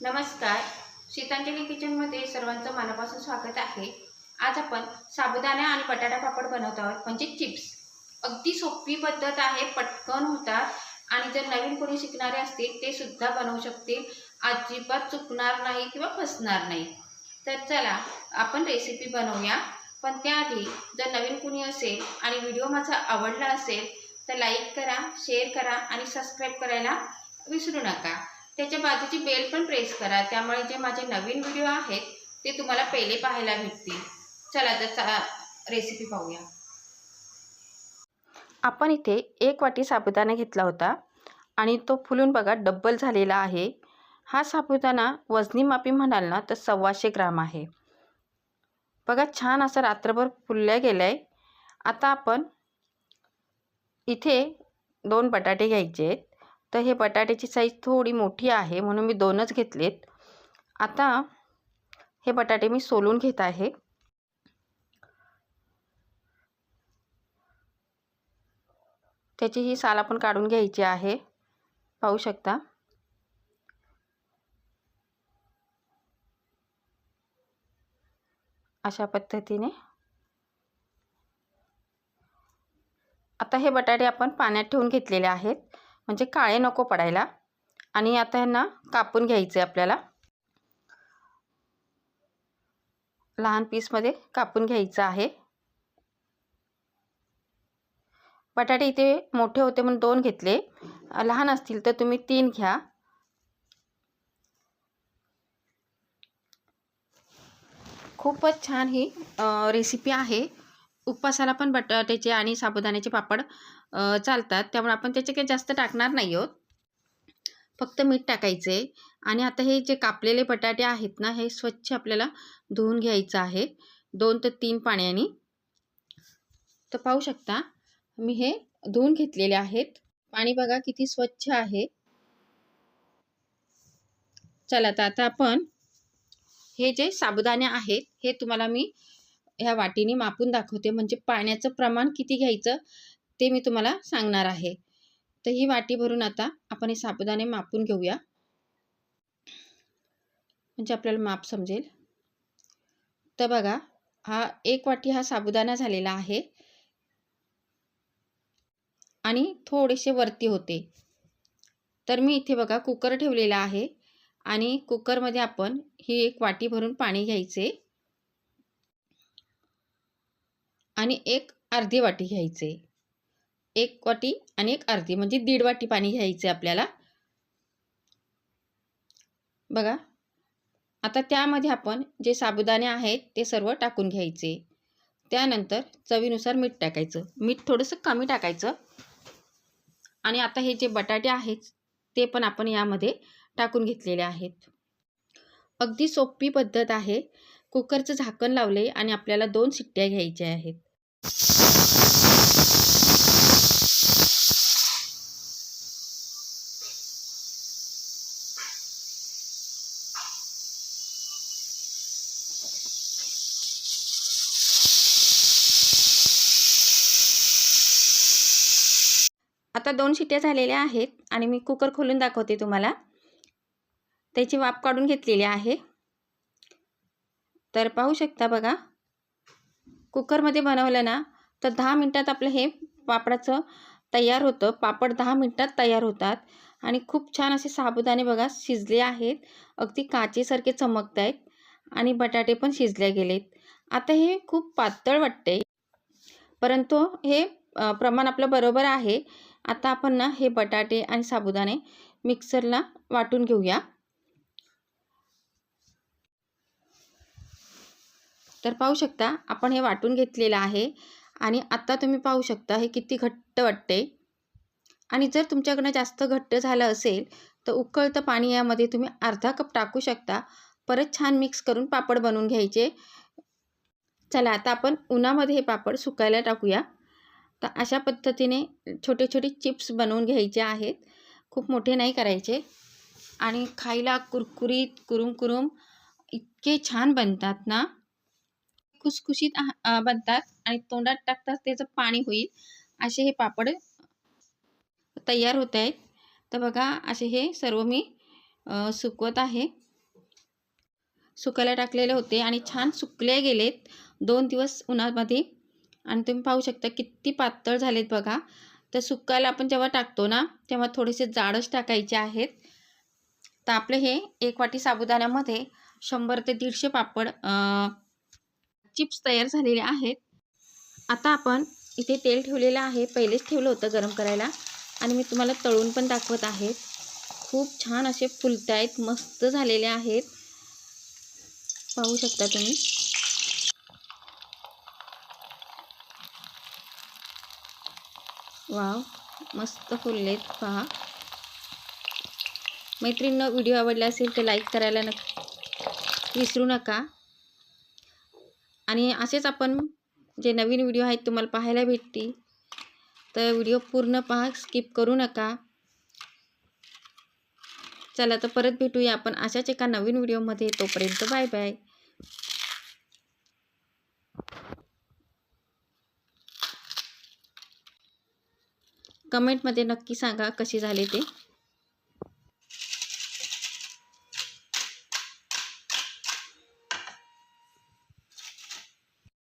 नमस्कार. शीतांजली किचनमध्ये सर्वांचं मनापासून स्वागत आहे. आज आपण साबुदाणा आणि बटाटा पापड बनवत आहोत म्हणजे चिप्स अगदी सोपी पद्धत आहे पटकन होतात. आणि जर नवीन कोणी शिकणारे असतील ते सुद्धा बनवू शकतील. अजिबात चुकणार नाही किंवा फसणार नाही. तर चला आपण रेसिपी बनवूया. पण त्याआधी जर नवीन कुणी असेल आणि व्हिडिओ माझा आवडला असेल तर लाईक करा शेअर करा आणि सबस्क्राईब करायला विसरू नका. त्याच्या बाजूची बेल पण प्रेस करा. त्यामुळे जे माझे नवीन व्हिडिओ आहेत ते तुम्हाला पहिले पाहायला भेटतील. चला तर रेसिपी पाहूया. आपण इथे एक वाटी साबुदाणा घेतला होता आणि तो फुलून बघा डब्बल झालेला आहे. हा साबुदाणा वजनी मापी म्हणाल ना तर सव्वाशे ग्राम आहे. बघा छान असं रात्रभर फुलल्या गेलं आहे आता आपण इथे दोन बटाटे घ्यायचे आहेत तर हे बटाट्याची साईज थोडी मोठी आहे म्हणून मी दोनच घेतलेत. आता हे बटाटे मी सोलून घेत आहे. त्याची ही साल आपण काढून घ्यायची आहे. पाहू शकता. अशा पद्धतीने. आता हे बटाटे आपण पाण्यात ठेवून घेतलेले आहेत. म्हणजे काळे नको पडायला. आणि आता ह्यांना कापून घ्यायचे आपल्याला. लहान पीसमध्ये कापून घ्यायचं आहे. बटाटे इथे मोठे होते म्हणून दोन घेतले. लहान असतील तर तुम्ही तीन घ्या. खूपच छान ही रेसिपी आहे. उपवासाला पण बटाट्याचे आणि साबुदाण्याचे पापड चालतात. त्यामुळे आपण त्याचे काही जास्त टाकणार नाही आहोत. फक्त मीठ टाकायचे. आणि आता हे जे कापलेले बटाटे आहेत ना हे स्वच्छ आपल्याला धुवून घ्यायचं आहे. दोन ते तीन पाण्याने. तर पाहू शकता मी हे धुवून घेतलेले आहेत. पाणी बघा किती स्वच्छ आहे. चला तर आता आपण हे जे साबुदाणे आहेत हे तुम्हाला मी ह्या वाटीने मापून दाखवते. म्हणजे पाण्याचं प्रमाण किती घ्यायचं ते मी तुम्हाला सांगणार आहे. तर ही वाटी भरून आता आपण हे साबुदाणे मापून घेऊया. म्हणजे आपल्याला माप समजेल. तर बघा हा एक वाटी हा साबुदाणा झालेला आहे. आणि थोडेसे वरती होते. तर मी इथे बघा कुकर ठेवलेला आहे. आणि कुकरमध्ये आपण ही एक वाटी भरून पाणी घ्यायचे. आणि एक अर्धी वाटी घ्यायचे. एक वाटी आणि एक अर्धी म्हणजे दीड वाटी पाणी घ्यायचे आपल्याला. बघा. आता त्यामध्ये आपण जे साबुदाणे आहेत ते सर्व टाकून घ्यायचे. त्यानंतर चवीनुसार मीठ टाकायचं. मीठ थोडंसं कमी टाकायचं. आणि आता हे जे बटाटे आहेत ते पण आपण यामध्ये टाकून घेतलेले आहेत. अगदी सोपी पद्धत आहे. कुकरचं झाकण लावले आणि आपल्याला दोन शिट्ट्या घ्यायच्या आहेत. आता दोन शिट्ट्या झालेल्या आहेत आणि मी कुकर खोलून दाखवते तुम्हाला. त्याची वाफ काढून घेतलेली आहे. तर पाहू शकता बघा. कुकरमध्ये बनवलं ना तर दहा मिनटात आपलं हे पापडाचं तयार होतं. पापड दहा मिनटात तयार होतात. आणि खूप छान असे साबुदाणे बघा शिजले आहेत. अगदी काचेसारखे चमकत आहेत आणि बटाटे पण शिजले गेलेत. आता हे खूप पातळ वाटते परंतु हे प्रमाण आपलं बरोबर आहे. आता आपण ना हे बटाटे आणि साबुदाणे मिक्सरला वाटून घेऊया. तर पाहू शकता आपण हे वाटून घेतलेलं आहे आणि आत्ता तुम्ही पाहू शकता हे किती घट्ट वाटते. आणि जर तुमच्याकडनं जास्त घट्ट झालं असेल तर उकळतं पाणी यामध्ये तुम्ही अर्धा कप टाकू शकता. परत छान मिक्स करून पापड बनवून घ्यायचे. चला आता आपण उन्हामध्ये हे पापड सुकायला टाकूया. तर अशा पद्धतीने छोटे छोटे चिप्स बनवून घ्यायचे आहेत. खूप मोठे नाही करायचे. आणि खायला कुरकुरीत कुरुम कुरुम इतके छान बनतात ना. खुसखुशीत बनतात आणि तोंडात टाकताच त्याचं पाणी होईल. असे हे पापड तयार होत आहेत. तर बघा असे हे सर्व मी सुकवत आहे. सुकायला टाकलेले होते आणि छान सुकले गेलेत. दोन दिवस उन्हामध्ये. आणि तुम्ही पाहू शकता किती पातळ झालेत बघा. तर सुकायला आपण जेव्हा टाकतो ना तेव्हा थोडेसे जाडच टाकायचे आहेत. तर आपले हे एक वाटी साबुदाण्यामध्ये शंभर ते दीडशे पापड चिप्स तयार झालेले आहेत. आता आपण इथे तेल ठेवलेलं आहे. पहिलेच ठेवलं होतं गरम करायला. आणि मी तुम्हाला तळून पण दाखवत आहे. खूप छान असे फुलत आहेत. मस्त झालेले आहेत. पाहू शकता तुम्ही. वाव मस्त फुललेत. पहा. मैत्रिणींना व्हिडिओ आवडला असेल तर लाईक करायला नक विसरू नका. आणि असेच आपण जे नवीन व्हिडिओ आहेत तुम्हाला पाहायला भेटतील. तर व्हिडिओ पूर्ण पहा स्किप करू नका. चला तर परत भेटूया आपण अशाच एका नवीन व्हिडिओमध्ये. तोपर्यंत बाय बाय. कमेंटमध्ये नक्की सांगा कसे झाले ते.